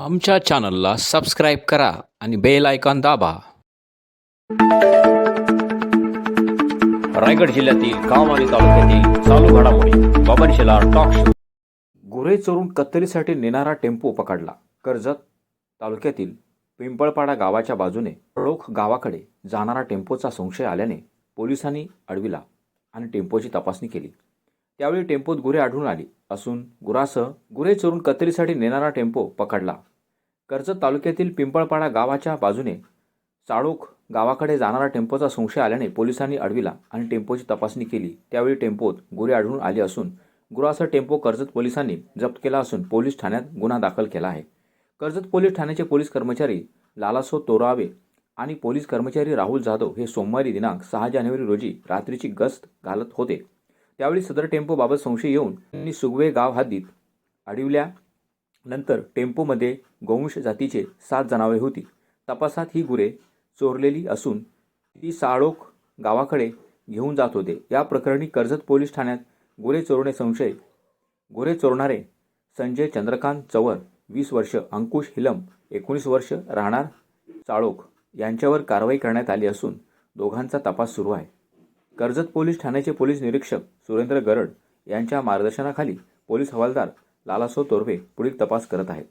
आमच्या चॅनलला सबस्क्राईब करा आणि बेल आयकॉन दाबा. रायगड जिल्ह्यातील गाव आणि तालुक्यातील चालू घडामोडी बाबनशेला टॉक शो गुरे चोरून कत्तलीसाठी नेणारा टेम्पो पकडला. कर्जत तालुक्यातील पिंपळपाडा गावाच्या बाजूने रोख गावाकडे जाणारा टेम्पोचा संशय आल्याने पोलिसांनी अडविला आणि टेम्पोची तपासणी केली. त्यावेळी टेम्पोत गुरे आढळून आली असून गुरासह गुरे चोरून कत्तलीसाठी नेणारा टेम्पो पकडला. कर्जत तालुक्यातील पिंपळपाडा गावाच्या बाजूने चाळोख गावाकडे जाणारा टेम्पोचा संशय आल्याने पोलिसांनी अडविला आणि टेम्पोची तपासणी केली. त्यावेळी टेम्पोत गुरे आढळून आले असून गुरासह टेम्पो कर्जत पोलिसांनी जप्त केला असून पोलीस ठाण्यात गुन्हा दाखल केला आहे. कर्जत पोलीस ठाण्याचे पोलीस कर्मचारी लालासो तोरावे आणि पोलीस कर्मचारी राहुल जाधव हे सोमवारी दिनांक सहा जानेवारी रोजी रात्रीची गस्त घालत होते. त्यावेळी सदर टेम्पोबाबत संशय येऊन त्यांनी सुगवे गाव हद्दीत नंतर टेम्पोमध्ये गोवंश जातीचे सात जनावरे होती. तपासात ही गुरे चोरलेली असून ती साळोख गावाकडे घेऊन जात होते. या प्रकरणी कर्जत पोलीस ठाण्यात गुरे चोरणे संशय गुरे चोरणारे संजय चंद्रकांत चवर वीस वर्ष अंकुश हिलम एकोणीस वर्ष राहणार चाळोख यांच्यावर कारवाई करण्यात आली असून दोघांचा तपास सुरू आहे. कर्जत पोलीस ठाण्याचे पोलीस निरीक्षक सुरेंद्र गरड यांच्या मार्गदर्शनाखाली पोलीस हवालदार लालासो तोरवे पुढील तपास करत आहेत.